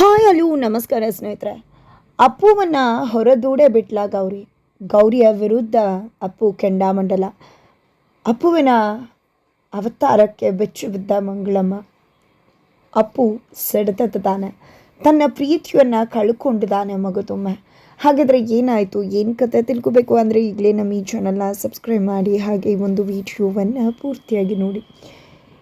Hi ಅಲ್ಲೂ, ನಮಸ್ಕಾರ ಸ್ನೇಹಿತರೆ. ಅಪ್ಪುವನ್ನು ಹೊರದೂಡೆ ಬಿಟ್ಲ ಗೌರಿ ಗೌರಿಯ ವಿರುದ್ಧ ಅಪ್ಪು ಕೆಂಡಾಮಂಡಲ. ಅಪ್ಪುವಿನ ಅವತಾರಕ್ಕೆ ಬೆಚ್ಚು ಬಿದ್ದ ಮಂಗಳಮ್ಮ. ಅಪ್ಪು ಸೆಡೆತಾನೆ ತನ್ನ ಪ್ರೀತಿಯನ್ನು ಕಳ್ಕೊಂಡಿದ್ದಾನೆ ಮಗದೊಮ್ಮೆ ಹಾಗಾದರೆ ಏನಾಯಿತು? ಏನು ಕತೆ ತಿಳ್ಕೊಬೇಕು ಅಂದರೆ ಈಗಲೇ ನಮ್ಮ ಈ ಚಾನಲ್ನ ಸಬ್ಸ್ಕ್ರೈಬ್ ಮಾಡಿ, ಹಾಗೆ ಒಂದು ವಿಡಿಯೋವನ್ನು ಪೂರ್ತಿಯಾಗಿ ನೋಡಿ.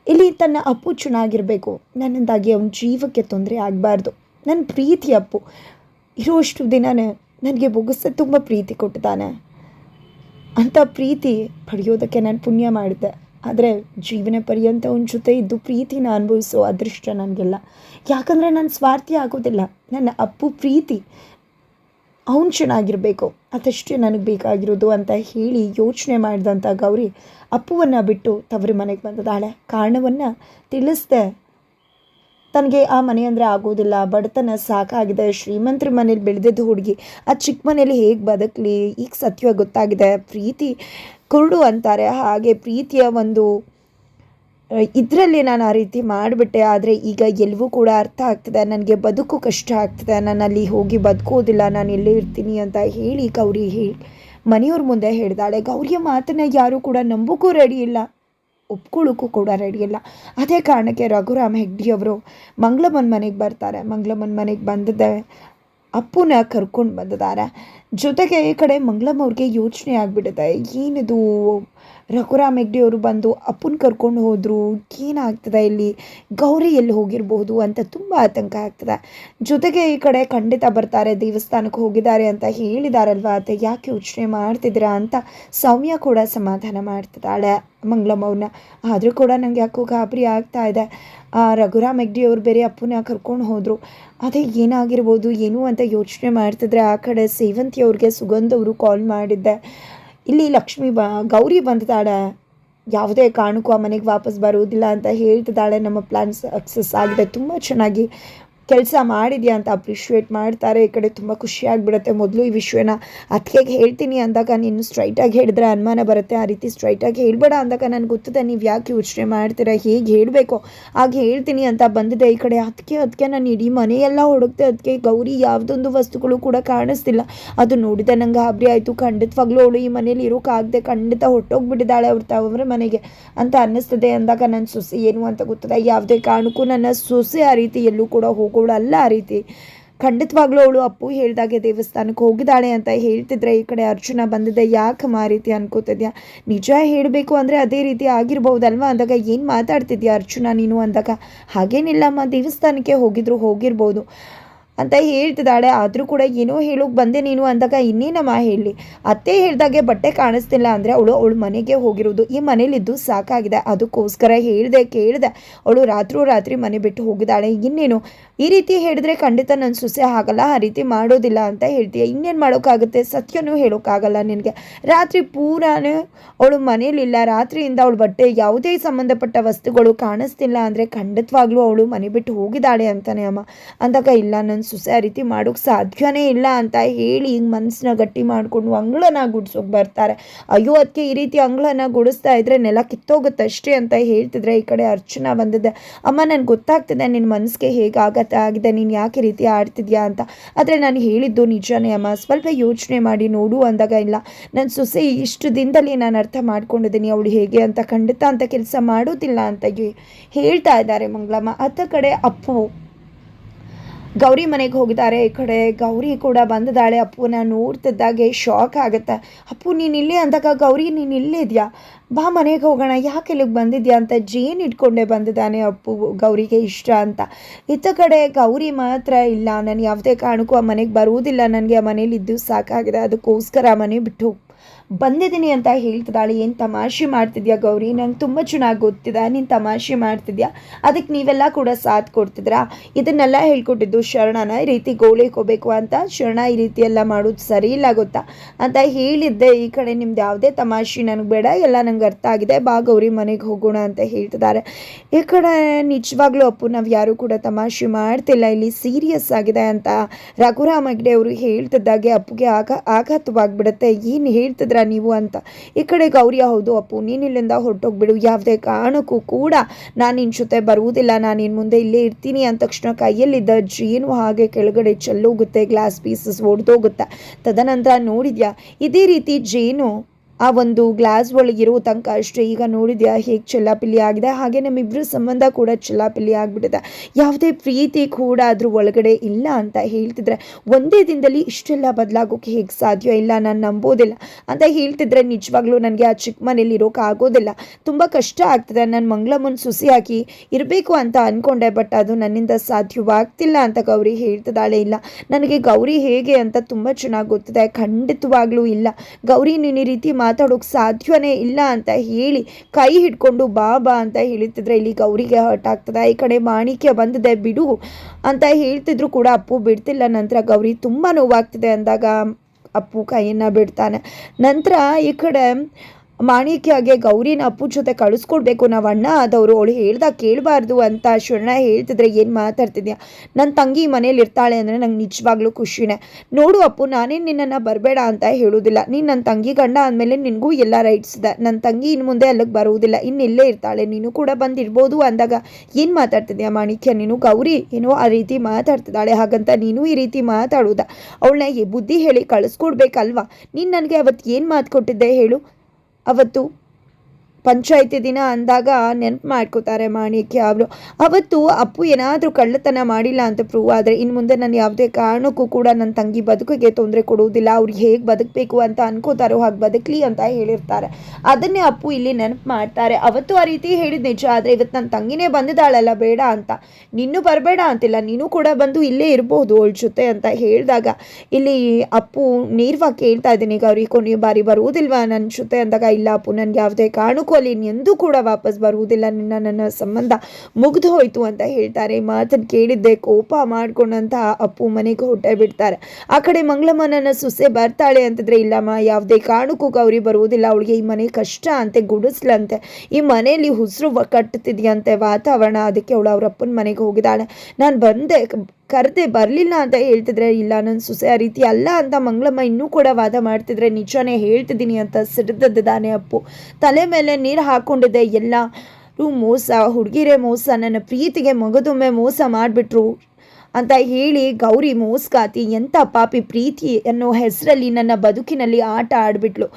ಇಲ್ಲಿ ತನ್ನ ಅಪ್ಪು ಚೆನ್ನಾಗಿರಬೇಕು. ನನ್ನಿಂದಾಗಿ ಅವನ ಜೀವಕ್ಕೆ ತೊಂದರೆ ಆಗಬಾರ್ದು. ನನ್ನ ಪ್ರೀತಿ ಅಪ್ಪು. ಇರುವಷ್ಟು ದಿನ ನನಗೆ ಬೊಗಸ ತುಂಬ ಪ್ರೀತಿ ಕೊಟ್ಟಿದ್ದಾನೆ. ಅಂಥ ಪ್ರೀತಿ ಪಡೆಯೋದಕ್ಕೆ ನಾನು ಪುಣ್ಯ ಮಾಡಿದ್ದೆ. ಆದರೆ ಜೀವನ ಪರ್ಯಂತ ಅವನ ಜೊತೆ ಇದ್ದು ಪ್ರೀತಿನ ಅನುಭವಿಸೋ ಅದೃಷ್ಟ ನನಗೆಲ್ಲ. ಯಾಕಂದರೆ ನಾನು ಸ್ವಾರ್ಥಿ ಆಗೋದಿಲ್ಲ. ನನ್ನ ಅಪ್ಪು ಪ್ರೀತಿ ಅವನು ಚೆನ್ನಾಗಿರಬೇಕು ಅದಷ್ಟೇ ನನಗೆ ಬೇಕಾಗಿರೋದು ಅಂತ ಹೇಳಿ ಯೋಚನೆ ಮಾಡಿದಂಥ ಗೌರಿ ಅಪ್ಪುವನ್ನು ಬಿಟ್ಟು ತವರಿ ಮನೆಗೆ ಬಂದದಾಳೆ. ಕಾರಣವನ್ನು ತಿಳಿಸ್ದೆ. ತನಗೆ ಆ ಮನೆ ಅಂದರೆ ಆಗೋದಿಲ್ಲ. ಬಡತನ ಸಾಕಾಗಿದೆ. ಶ್ರೀಮಂತರ ಮನೇಲಿ ಬೆಳೆದಿದ್ದು ಹುಡುಗಿ ಆ ಚಿಕ್ಕ ಮನೇಲಿ ಹೇಗೆ ಬದುಕಲಿ? ಈಗ ಸತ್ಯ ಗೊತ್ತಾಗಿದೆ. ಪ್ರೀತಿ ಕುರುಡು ಅಂತಾರೆ. ಹಾಗೆ ಪ್ರೀತಿಯ ಒಂದು ಇದರಲ್ಲಿ ನಾನು ಆ ರೀತಿ ಮಾಡಿಬಿಟ್ಟೆ. ಆದರೆ ಈಗ ಎಲ್ಲವೂ ಕೂಡ ಅರ್ಥ ಆಗ್ತದೆ. ನನಗೆ ಬದುಕು ಕಷ್ಟ ಆಗ್ತದೆ. ನಾನು ಅಲ್ಲಿ ಹೋಗಿ ಬದುಕೋದಿಲ್ಲ. ನಾನು ಎಲ್ಲೇ ಇರ್ತೀನಿ ಅಂತ ಹೇಳಿ ಗೌರಿ ಹೇಳಿ ಮನೆಯವ್ರ ಮುಂದೆ ಹೇಳಿದಾಳೆ. ಗೌರಿಯ ಮಾತನ್ನ ಯಾರೂ ಕೂಡ ನಂಬಕ್ಕೂ ರೆಡಿ ಇಲ್ಲ. ಒಪ್ಕೊಳ್ಳೋಕ್ಕೂ ಕೂಡ ರೆಡಿ ಇಲ್ಲ. ಅದೇ ಕಾರಣಕ್ಕೆ ರಘುರಾಮ್ ಹೆಗ್ಡಿಯವರು ಮಂಗಳಮ್ಮನ ಮನೆಗೆ ಬರ್ತಾರೆ. ಮಂಗಳಮ್ಮನ ಮನೆಗೆ ಬಂದಿದ್ದೆ ಅಪ್ಪುನ ಕರ್ಕೊಂಡು ಬಂದಿದ್ದಾರೆ. ಜೊತೆಗೆ ಈ ಕಡೆ ಮಂಗಳಮ್ಮ ಅವ್ರಿಗೆ ಯೋಚನೆ ಆಗಿಬಿಡುತ್ತೆ. ಏನಿದು? ರಘುರಾಮ್ ಹೆಗ್ಡೆ ಅವರು ಬಂದು ಅಪ್ಪನ ಕರ್ಕೊಂಡು ಹೋದರು. ಏನಾಗ್ತದೆ ಇಲ್ಲಿ? ಗೌರಿ ಎಲ್ಲಿ ಹೋಗಿರ್ಬೋದು ಅಂತ ತುಂಬ ಆತಂಕ ಆಗ್ತದೆ. ಜೊತೆಗೆ ಈ ಕಡೆ ಖಂಡಿತ ಬರ್ತಾರೆ, ದೇವಸ್ಥಾನಕ್ಕೆ ಹೋಗಿದ್ದಾರೆ ಅಂತ ಹೇಳಿದಾರಲ್ವ ಅಂತ ಯಾಕೆ ಯೋಚನೆ ಮಾಡ್ತಿದ್ದೀರಾ ಅಂತ ಸೌಮ್ಯ ಕೂಡ ಸಮಾಧಾನ ಮಾಡ್ತಿದ್ದಾಳೆ ಮಂಗಳಮ್ಮವ್ರನ್ನ ಆದರೂ ಕೂಡ ನನಗೆ ಯಾಕೋ ಗಾಬರಿ ಆಗ್ತಾ ಇದೆ. ಆ ರಘುರಾಮ್ ಹೆಗ್ಡಿ ಅವರು ಬೇರೆ ಅಪ್ಪನ ಕರ್ಕೊಂಡು ಹೋದರು. ಅದೇ ಏನಾಗಿರ್ಬೋದು, ಏನು ಅಂತ ಯೋಚನೆ ಮಾಡ್ತಿದ್ರೆ ಆ ಕಡೆ ಸೇವಂತಿ ಅವ್ರಿಗೆ ಸುಗಂಧ ಅವರು ಕಾಲ್ ಮಾಡಿದ್ದೆ. ಇಲ್ಲಿ ಲಕ್ಷ್ಮಿ ಬ, ಗೌರಿ ಬಂದಿದ್ದಾಳೆ. ಯಾವುದೇ ಕಾರಣಕ್ಕೂ ಆ ಮನೆಗೆ ವಾಪಸ್ ಬರುವುದಿಲ್ಲ ಅಂತ ಹೇಳ್ತಿದ್ದಾಳೆ. ನಮ್ಮ ಪ್ಲ್ಯಾನ್ ಸಕ್ಸಸ್ ಆಗಿದೆ. ತುಂಬ ಚೆನ್ನಾಗಿ ಕೆಲಸ ಮಾಡಿದ್ಯಾ ಅಂತ ಅಪ್ರಿಷಿಯೇಟ್ ಮಾಡ್ತಾರೆ. ಈ ಕಡೆ ತುಂಬ ಖುಷಿಯಾಗಿಬಿಡುತ್ತೆ ಮೊದಲು ಈ ವಿಷಯನ ಅದಕ್ಕೆ ಹೇಳ್ತೀನಿ ಅಂದಾಗ ನೀನು ಸ್ಟ್ರೈಟಾಗಿ ಹೇಳಿದ್ರೆ ಅನುಮಾನ ಬರುತ್ತೆ. ಆ ರೀತಿ ಸ್ಟ್ರೈಟಾಗಿ ಹೇಳ್ಬೇಡ ಅಂದಾಗ ನನಗೆ ಗೊತ್ತದೆ ನೀವು ಯಾಕೆ ಯೋಚನೆ ಮಾಡ್ತೀರಾ? ಹೇಗೆ ಹೇಳಬೇಕು? ಹಾಗೆ ಹೇಳ್ತೀನಿ ಅಂತ ಬಂದಿದೆ. ಈ ಕಡೆ ಅದಕ್ಕೆ ಅದಕ್ಕೆ ನಾನು ಇಡೀ ಮನೆಯೆಲ್ಲ ಹುಡುಕ್ತೆ ಅದಕ್ಕೆ ಗೌರಿ ಯಾವುದೊಂದು ವಸ್ತುಗಳು ಕೂಡ ಕಾಣಿಸ್ತಿಲ್ಲ. ಅದು ನೋಡಿದೆ ನಂಗೆ ಗಾಬರಿ ಆಯಿತು. ಖಂಡಿತವಾಗ್ಲೂ ಅವಳು ಈ ಮನೇಲಿ ಇರೋಕ್ಕಾಗದೆ ಖಂಡಿತ ಹೊಟ್ಟೋಗ್ಬಿಟ್ಟಿದ್ದಾಳೆ ಅವ್ರ ತವರ ಮನೆಗೆ ಅಂತ ಅನ್ನಿಸ್ತದೆ ಅಂದಾಗ ನನ್ನ ಸೊಸೆ ಏನು ಅಂತ ಗೊತ್ತದೆ? ಯಾವುದೇ ಕಾರಣಕ್ಕೂ ನನ್ನ ಸೊಸೆ ಆ ರೀತಿ ಎಲ್ಲೂ ಕೂಡ ಹೋಗೋಳು ಅಲ್ಲ ಆ ರೀತಿ. ಖಂಡಿತವಾಗ್ಲೂ ಅವಳು ಅಪ್ಪು ಹೇಳಿದಾಗೆ ದೇವಸ್ಥಾನಕ್ಕೆ ಹೋಗಿದ್ದಾಳೆ ಅಂತ ಹೇಳ್ತಿದ್ರೆ ಈ ಕಡೆ ಅರ್ಜುನ ಬಂದಿದೆ ಯಾಕಮ್ಮ ಆ ರೀತಿ ಅನ್ಕೋತಿದ್ಯಾ? ನಿಜ ಹೇಳಬೇಕು ಅಂದರೆ ಅದೇ ರೀತಿ ಆಗಿರ್ಬೋದಲ್ವಾ ಅಂದಾಗ ಏನು ಮಾತಾಡ್ತಿದ್ಯಾ ಅರ್ಜುನ ನೀನು ಅಂದಾಗ? ಹಾಗೇನಿಲ್ಲಮ್ಮ, ದೇವಸ್ಥಾನಕ್ಕೆ ಹೋಗಿದ್ರು ಹೋಗಿರ್ಬೋದು. ಅಂತ ಹೇಳ್ತಿದ್ದಾಳೆ. ಆದರೂ ಕೂಡ ಏನೋ ಹೇಳೋಕೆ ಬಂದೆ ನೀನು ಅಂದಾಗ ಇನ್ನೇನಮ್ಮ ಹೇಳಿ? ಅತ್ತೆ ಹೇಳ್ದಾಗೆ ಬಟ್ಟೆ ಕಾಣಿಸ್ತಿಲ್ಲ ಅಂದರೆ ಅವಳು ಅವಳು ಮನೆಗೆ ಹೋಗಿರೋದು. ಈ ಮನೇಲಿದ್ದು ಸಾಕಾಗಿದೆ. ಅದಕ್ಕೋಸ್ಕರ ಹೇಳಿದೆ ಕೇಳಿದೆ. ಅವಳು ರಾತ್ರಿ ರಾತ್ರಿ ಮನೆ ಬಿಟ್ಟು ಹೋಗಿದ್ದಾಳೆ. ಇನ್ನೇನು? ಈ ರೀತಿ ಹೇಳಿದ್ರೆ ಖಂಡಿತ ನನ್ನ ಸುಸೆ ಆಗಲ್ಲ. ಆ ರೀತಿ ಮಾಡೋದಿಲ್ಲ ಅಂತ ಹೇಳ್ತೀಯ. ಇನ್ನೇನು ಮಾಡೋಕ್ಕಾಗುತ್ತೆ? ಸತ್ಯನೂ ಹೇಳೋಕ್ಕಾಗಲ್ಲ ನಿನಗೆ. ರಾತ್ರಿ ಪೂರಾನೇ ಅವಳು ಮನೇಲಿಲ್ಲ. ರಾತ್ರಿಯಿಂದ ಅವಳು ಬಟ್ಟೆ ಯಾವುದೇ ಸಂಬಂಧಪಟ್ಟ ವಸ್ತುಗಳು ಕಾಣಿಸ್ತಿಲ್ಲ ಅಂದರೆ ಖಂಡಿತವಾಗ್ಲೂ ಅವಳು ಮನೆ ಬಿಟ್ಟು ಹೋಗಿದ್ದಾಳೆ ಅಂತಾನೆ ಅಮ್ಮ. ಅಂದಾಗ ಇಲ್ಲ ನನ್ನ ಸೊಸೆ ಆ ರೀತಿ ಮಾಡೋಕ್ಕೆ ಸಾಧ್ಯನೇ ಇಲ್ಲ ಅಂತ ಹೇಳಿ ಹಿಂಗೆ ಮನಸ್ಸನ್ನ ಗಟ್ಟಿ ಮಾಡಿಕೊಂಡು ಅಂಗಳನ ಗುಡ್ಸೋಕೆ ಬರ್ತಾರೆ. ಅಯ್ಯೋ ಅದಕ್ಕೆ ಈ ರೀತಿ ಅಂಗಳನ ಗುಡಿಸ್ತಾ ಇದ್ರೆ ನೆಲ ಕಿತ್ತೋಗುತ್ತೆ ಅಷ್ಟೇ ಅಂತ ಹೇಳ್ತಿದ್ರೆ ಈ ಕಡೆ ಅರ್ಚನಾ ಬಂದಿದ್ದೆ ಅಮ್ಮ, ನನಗೆ ಗೊತ್ತಾಗ್ತಿದೆ ನಿನ್ನ ಮನಸ್ಸಿಗೆ ಹೇಗಾಗತ್ತೆ ಆಗಿದೆ, ನೀನು ಯಾಕೆ ರೀತಿ ಆಡ್ತಿದ್ಯಾ ಅಂತ. ಆದರೆ ನಾನು ಹೇಳಿದ್ದು ನಿಜನೇ ಅಮ್ಮ, ಸ್ವಲ್ಪ ಯೋಚನೆ ಮಾಡಿ ನೋಡು ಅಂದಾಗ ಇಲ್ಲ. ನನ್ನ ಸೊಸೆ ಇಷ್ಟು ದಿನದಲ್ಲಿ ನಾನು ಅರ್ಥ ಮಾಡ್ಕೊಂಡಿದ್ದೀನಿ, ಅವಳು ಹೇಗೆ ಅಂತ, ಖಂಡಿತ ಅಂತ ಕೆಲಸ ಮಾಡೋದಿಲ್ಲ ಅಂತ ಹೇಳ್ತಾ ಇದ್ದಾರೆ ಮಂಗಳಮ್ಮ. ಅತ್ತ ಕಡೆ ಅಪ್ಪು ಗೌರಿ ಮನೆಗೆ ಹೋಗಿದ್ದಾರೆ. ಈ ಕಡೆ ಗೌರಿ ಕೂಡ ಬಂದಿದ್ದಾಳೆ. ಅಪ್ಪುನ ನೋಡ್ತಿದ್ದಾಗೆ ಶಾಕ್ ಆಗುತ್ತೆ. ಅಪ್ಪು, ನೀನು ಇಲ್ಲೇ ಅಂದಾಗ ಗೌರಿ, ನೀನು ಇಲ್ಲೇ ಇದೆಯಾ? ಬಾ ಮನೆಗೆ ಹೋಗೋಣ. ಯಾಕೆ ಇಲ್ಲಿಗೆ ಬಂದಿದ್ಯಾ ಅಂತ ಜೇನು ಇಟ್ಕೊಂಡೆ ಬಂದಿದ್ದಾನೆ ಅಪ್ಪು, ಗೌರಿಗೆ ಇಷ್ಟ ಅಂತ. ಇತ್ತ ಕಡೆ ಗೌರಿ ಮಾತ್ರ ಇಲ್ಲ. ನಾನು ಯಾವುದೇ ಕಾರಣಕ್ಕೂ ಆ ಮನೆಗೆ ಬರುವುದಿಲ್ಲ. ನನಗೆ ಆ ಮನೇಲಿ ಇದ್ದು ಸಾಕಾಗಿದೆ. ಅದಕ್ಕೋಸ್ಕರ ಆ ಮನೆ ಬಿಟ್ಟು ಬಂದಿದ್ದೀನಿ ಅಂತ ಹೇಳ್ತಿದ್ದಾಳೆ, ಏನು ತಮಾಷೆ ಮಾಡ್ತಿದ್ಯಾ ಗೌರಿ? ನಂಗೆ ತುಂಬ ಚೆನ್ನಾಗಿ ಗೊತ್ತಿದೆ, ನೀನು ತಮಾಷೆ ಮಾಡ್ತಿದ್ಯಾ? ಅದಕ್ಕೆ ನೀವೆಲ್ಲ ಕೂಡ ಸಾಥ್ ಕೊಡ್ತಿದ್ರಾ ಇದನ್ನೆಲ್ಲ ಹೇಳ್ಕೊಟ್ಟಿದ್ದು ಶರಣನ, ಈ ರೀತಿ ಗೋಳಿಕೋಬೇಕು ಅಂತ? ಶರಣ ಈ ರೀತಿ ಎಲ್ಲ ಮಾಡೋದು ಸರಿ ಇಲ್ಲ ಗೊತ್ತಾ? ಅಂತ ಹೇಳಿದ್ದೆ, ಈ ಕಡೆ ನಿಮ್ದು ಯಾವುದೇ ತಮಾಷೆ ನನಗೆ ಬೇಡ, ಎಲ್ಲ ನಂಗೆ ಅರ್ಥ ಆಗಿದೆ, ಬಾ ಗೌರಿ ಮನೆಗೆ ಹೋಗೋಣ ಅಂತ ಹೇಳ್ತಿದ್ದಾರೆ. ಈ ಕಡೆ ನಿಜವಾಗ್ಲೂ ಅಪ್ಪು, ನಾವು ಯಾರೂ ಕೂಡ ತಮಾಷೆ ಮಾಡ್ತಿಲ್ಲ, ಇಲ್ಲಿ ಸೀರಿಯಸ್ ಆಗಿದೆ ಅಂತ ರಘುರಾಮ್ ಹೆಗ್ಡೆ ಅವರು ಹೇಳ್ತಿದ್ದಾಗೆ, ಅಪ್ಪುಗೆ ಆಘಾ ಆಘಾತವಾಗ್ಬಿಡುತ್ತೆ, ಏನು ಹೇಳ್ತಿದ್ರೆ ಇದ್ದೀರಾ ನೀವು ಅಂತ. ಈ ಕಡೆ ಗೌರಿ, ಹೌದು ಅಪ್ಪು, ನೀನು ಇಲ್ಲಿಂದ ಹೊರಟೋಗ್ಬಿಡು. ಯಾವುದೇ ಕಾರಣಕ್ಕೂ ಕೂಡ ನಾನು ನಿನ್ನ ಜೊತೆ ಬರುವುದಿಲ್ಲ. ನಾನು ಇನ್ನು ಮುಂದೆ ಇಲ್ಲೇ ಇರ್ತೀನಿ ಅಂದ ತಕ್ಷಣ ಕೈಯಲ್ಲಿದ್ದ ಜೇನು ಹಾಗೆ ಕೆಳಗಡೆ ಚೆಲ್ಲೋಗುತ್ತೆ. Glass pieces ಒಡೆದೋಗುತ್ತೆ. ತದನಂತರ ನೋಡಿದ್ಯಾ, ಇದೇ ರೀತಿ ಜೇನು ಆ ಒಂದು ಗ್ಲಾಸ್ ಒಳಗಿರೋ ತನಕ ಅಷ್ಟೇ. ಈಗ ನೋಡಿದ್ಯಾ, ಹೇಗೆ ಚೆಲ್ಲಾಪಿಲ್ಲಿ ಆಗಿದೆ. ಹಾಗೆ ನಮ್ಮಿಬ್ಬರ ಸಂಬಂಧ ಕೂಡ ಚೆಲ್ಲಾಪಿಲ್ಲಿ ಆಗಿಬಿಟ್ಟಿದೆ. ಯಾವುದೇ ಪ್ರೀತಿ ಕೂಡ ಅದ್ರ ಒಳಗಡೆ ಇಲ್ಲ ಅಂತ ಹೇಳ್ತಿದ್ರೆ, ಒಂದೇ ದಿನದಲ್ಲಿ ಇಷ್ಟೆಲ್ಲ ಬದಲಾಗೋಕೆ ಹೇಗೆ ಸಾಧ್ಯ? ಇಲ್ಲ, ನಾನು ನಂಬೋದಿಲ್ಲ ಅಂತ ಹೇಳ್ತಿದ್ರೆ ನಿಜವಾಗ್ಲೂ ನನಗೆ ಆ ಚಿಕ್ಕ ಮನೇಲಿ ಆಗೋದಿಲ್ಲ. ತುಂಬ ಕಷ್ಟ ಆಗ್ತದೆ. ನಾನು ಮಂಗಳಮ್ಮನ ಸುಸಿ ಹಾಕಿ ಇರಬೇಕು ಅಂತ ಅಂದ್ಕೊಂಡೆ ಬಟ್ ಅದು ನನ್ನಿಂದ ಸಾಧ್ಯವಾಗ್ತಿಲ್ಲ ಅಂತ ಗೌರಿ ಹೇಳ್ತಿದ್ದಾಳೆ. ಇಲ್ಲ, ನನಗೆ ಗೌರಿ ಹೇಗೆ ಅಂತ ತುಂಬ ಚೆನ್ನಾಗಿ ಗೊತ್ತಿದೆ. ಖಂಡಿತವಾಗ್ಲೂ ಇಲ್ಲ. ಗೌರಿ ನೀನು ಈ ರೀತಿ ಮಾತಾಡೋಕೆ ಸಾಧ್ಯವೇ ಇಲ್ಲ ಅಂತ ಹೇಳಿ ಕೈ ಹಿಡ್ಕೊಂಡು ಬಾಬಾ ಅಂತ ಹೇಳ್ತಿದ್ರೆ ಇಲ್ಲಿ ಗೌರಿಗೆ ಹರ್ಟ್ ಆಗ್ತದೆ. ಈ ಕಡೆ ಮಾಣಿಕ್ಯ ಬಂದಿದೆ, ಬಿಡು ಅಂತ ಹೇಳ್ತಿದ್ರು ಕೂಡ ಅಪ್ಪು ಬಿಡ್ತಿಲ್ಲ. ನಂತರ ಗೌರಿ ತುಂಬ ನೋವಾಗ್ತಿದೆ ಅಂದಾಗ ಅಪ್ಪು ಕೈಯನ್ನು ಬಿಡ್ತಾನೆ. ನಂತರ ಈ ಕಡೆ ಮಾಣಿಕ್ಯಗೆ ಗೌರಿನ ಅಪ್ಪನ ಜೊತೆ ಕಳಿಸ್ಕೊಡ್ಬೇಕು ನಾವು ಅಣ್ಣ ಆದವರು ಅವಳು ಹೇಳ್ದಾಗ ಕೇಳಬಾರ್ದು ಅಂತ ಶರಣ ಹೇಳ್ತಿದ್ರೆ ಏನು ಮಾತಾಡ್ತಿದ್ಯಾ? ನನ್ನ ತಂಗಿ ಮನೇಲಿ ಇರ್ತಾಳೆ ಅಂದರೆ ನಂಗೆ ನಿಜವಾಗ್ಲೂ ಖುಷಿನೇ. ನೋಡು ಅಪ್ಪು ನಾನೇ ನಿನ್ನನ್ನು ಬರಬೇಡ ಅಂತ ಹೇಳೋದಿಲ್ಲ. ನೀನು ನನ್ನ ತಂಗಿ ಗಂಡ ಆದಮೇಲೆ ನಿನಗೂ ಎಲ್ಲ ರೈಟ್ಸ್ ಇದೆ. ನನ್ನ ತಂಗಿ ಇನ್ನು ಮುಂದೆ ಅಲ್ಲಿಗೆ ಬರುವುದಿಲ್ಲ. ಇನ್ನು ಇಲ್ಲೇ ಇರ್ತಾಳೆ. ನೀನು ಕೂಡ ಬಂದಿರ್ಬೋದು ಅಂದಾಗ ಏನು ಮಾತಾಡ್ತಿದ್ಯಾ ಮಾಣಿಕ್ಯ? ನೀನು ಗೌರಿ? ಏನೋ ಆ ರೀತಿ ಮಾತಾಡ್ತಿದ್ದಾಳೆ. ಹಾಗಂತ ನೀನು ಈ ರೀತಿ ಮಾತಾಡೋದ. ಅವಳನ್ನ ಬುದ್ಧಿ ಹೇಳಿ ಕಳಿಸ್ಕೊಡ್ಬೇಕಲ್ವಾ? ನೀನು ನನಗೆ ಅವತ್ತು ಏನು ಮಾತು ಕೊಟ್ಟಿದ್ದೆ ಹೇಳು? ಅವತ್ತು ಪಂಚಾಯತಿ ದಿನ ಅಂದಾಗ ನೆನಪು ಮಾಡ್ಕೋತಾರೆ ಮಾಣಿಕ್ಯ ಅವರು. ಅವತ್ತು ಅಪ್ಪು ಏನಾದರೂ ಕಳ್ಳತನ ಮಾಡಿಲ್ಲ ಅಂತ ಪ್ರೂವ್ ಆದರೆ ಇನ್ನು ಮುಂದೆ ನಾನು ಯಾವುದೇ ಕಾರಣಕ್ಕೂ ಕೂಡ ನನ್ನ ತಂಗಿ ಬದುಕಿಗೆ ತೊಂದರೆ ಕೊಡುವುದಿಲ್ಲ ಅವ್ರಿಗೆ ಹೇಗೆ ಬದುಕಬೇಕು ಅಂತ ಅನ್ಕೋತಾರೋ ಹಾಗೆ ಬದುಕಲಿ ಅಂತ ಹೇಳಿರ್ತಾರೆ. ಅದನ್ನೇ ಅಪ್ಪು ಇಲ್ಲಿ ನೆನಪು ಮಾಡ್ತಾರೆ. ಅವತ್ತು ಆ ರೀತಿ ಹೇಳಿದ ನಿಜ, ಆದರೆ ಇವತ್ತು ನನ್ನ ತಂಗಿನೇ ಬಂದಿದ್ದಾಳಲ್ಲ ಬೇಡ ಅಂತ. ನಿನ್ನೂ ಬರಬೇಡ ಅಂತಿಲ್ಲ, ನೀನು ಕೂಡ ಬಂದು ಇಲ್ಲೇ ಇರಬಹುದು ಅವಳ ಜೊತೆ ಅಂತ ಹೇಳಿದಾಗ ಇಲ್ಲಿ ಅಪ್ಪು ನೇರವಾಗಿ ಕೇಳ್ತಾ ಇದ್ದೀನಿ ಈಗ ಅವ್ರಿಗೆ ಕೊನೆಯ ಬಾರಿ ಬರುವುದಿಲ್ವಾ ನನ್ನ ಜೊತೆ ಅಂದಾಗ, ಇಲ್ಲ ಅಪ್ಪು ನನಗೆ ಯಾವುದೇ ಕಾರಣಕ್ಕೂ ಅಲ್ಲಿ ಎಂದೂ ಕೂಡ ವಾಪಸ್ ಬರುವುದಿಲ್ಲ. ನಿನ್ನ ನನ್ನ ಸಂಬಂಧ ಮುಗ್ದು ಹೋಯಿತು ಅಂತ ಹೇಳ್ತಾರೆ. ಮಾತನ್ನು ಕೇಳಿದ್ದೆ ಕೋಪ ಮಾಡ್ಕೊಂಡಂತ ಅಪ್ಪು ಮನೆಗೆ ಹೊಟ್ಟೆ ಬಿಡ್ತಾರೆ. ಆ ಕಡೆ ಮಂಗಳಮ್ಮನನ್ನ ಸುಸೆ ಬರ್ತಾಳೆ ಅಂತಿದ್ರೆ ಇಲ್ಲಮ್ಮ ಯಾವುದೇ ಕಾರಣಕ್ಕೂ ಗೌರಿ ಬರುವುದಿಲ್ಲ. ಅವಳಿಗೆ ಈ ಮನೆ ಕಷ್ಟ ಅಂತೆ, ಗುಡಿಸ್ಲಂತೆ. ಈ ಮನೆಯಲ್ಲಿ ಹುಸಿರು ಕಟ್ಟುತ್ತಿದೆಯಂತೆ ವಾತಾವರಣ. ಅದಕ್ಕೆ ಅವಳು ಅವ್ರ ಅಪ್ಪನ ಮನೆಗೆ ಹೋಗಿದ್ದಾಳೆ. ನಾನು ಬಂದೆ. ಕರೆದೆ ಬರಲಿಲ್ಲ ಅಂತ ಹೇಳ್ತಿದ್ರೆ, ಇಲ್ಲ ನನ್ನ ಸೊಸೆ ಆ ರೀತಿ ಅಲ್ಲ ಅಂತ ಮಂಗಳಮ್ಮ ಇನ್ನೂ ಕೂಡ ವಾದ ಮಾಡ್ತಿದ್ರೆ, ನಿಜಾನೇ ಹೇಳ್ತಿದ್ದೀನಿ ಅಂತ ಸಿಡಿದದ್ದಾನೆ ಅಪ್ಪು. ತಲೆ ಮೇಲೆ ನೀರು ಹಾಕ್ಕೊಂಡಿದ್ದೆ ಎಲ್ಲ ಮೋಸ, ಹುಡುಗಿರೇ ಮೋಸ, ನನ್ನ ಪ್ರೀತಿಗೆ ಮಗದೊಮ್ಮೆ ಮೋಸ ಮಾಡಿಬಿಟ್ರು ಅಂತ ಹೇಳಿ ಗೌರಿ ಮೋಸ್ಕಾತಿ ಎಂಥ ಪಾಪಿ ಪ್ರೀತಿ ಅನ್ನೋ ಹೆಸರಲ್ಲಿ ನನ್ನ ಬದುಕಿನಲ್ಲಿ ಆಟ ಆಡ್ಬಿಟ್ಲು.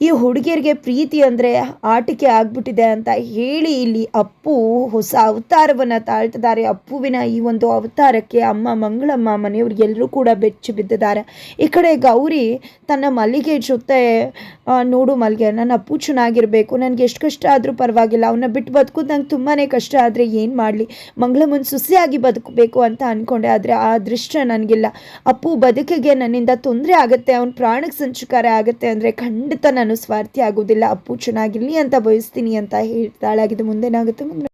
ಈ ಹುಡುಗಿಯರಿಗೆ ಪ್ರೀತಿ ಅಂದರೆ ಆಟಿಕೆ ಆಗ್ಬಿಟ್ಟಿದೆ ಅಂತ ಹೇಳಿ ಇಲ್ಲಿ ಅಪ್ಪು ಹೊಸ ಅವತಾರವನ್ನು ತಾಳ್ತಿದ್ದಾರೆ. ಅಪ್ಪುವಿನ ಈ ಒಂದು ಅವತಾರಕ್ಕೆ ಅಮ್ಮ ಮಂಗಳಮ್ಮ ಮನೆಯವ್ರಿಗೆಲ್ಲರೂ ಕೂಡ ಬೆಚ್ಚಿ ಬಿದ್ದಿದ್ದಾರೆ. ಈ ಕಡೆ ಗೌರಿ ತನ್ನ ಮಲ್ಲಿಗೆ ಜೊತೆ ನೋಡು ಮಲ್ಲಿಗೆ, ನನ್ನ ಅಪ್ಪು ಚೆನ್ನಾಗಿರಬೇಕು, ನನಗೆ ಎಷ್ಟು ಕಷ್ಟ ಆದರೂ ಪರವಾಗಿಲ್ಲ ಅವನ್ನ ಬಿಟ್ಟು ಬದುಕೋದು ನಂಗೆ ತುಂಬಾ ಕಷ್ಟ ಆದರೆ ಏನು ಮಾಡಲಿ, ಮಂಗಳಮ್ಮನ ಸುಸಿಯಾಗಿ ಬದುಕಬೇಕು ಅಂತ ಅಂದ್ಕೊಂಡೆ ಆದರೆ ಆ ಅದೃಷ್ಟ ನನಗಿಲ್ಲ. ಅಪ್ಪು ಬದುಕಿಗೆ ನನ್ನಿಂದ ತೊಂದರೆ ಆಗುತ್ತೆ, ಅವ್ನ ಪ್ರಾಣಕ್ಕೆ ಸಂಚಕಾರ ಆಗುತ್ತೆ ಅಂದರೆ ಖಂಡಿತ ನಾನು ಸ್ವಾರ್ಥಿ ಆಗೋದಿಲ್ಲ ಅಪ್ಪು ಚೆನ್ನಾಗಿರಲಿ ಅಂತ ಬಯಸ್ತೀನಿ ಅಂತ ಹೇಳ್ತಾಳಾಗಿದೆ ಮುಂದೇನಾಗುತ್ತೆ ಮುಂದೆ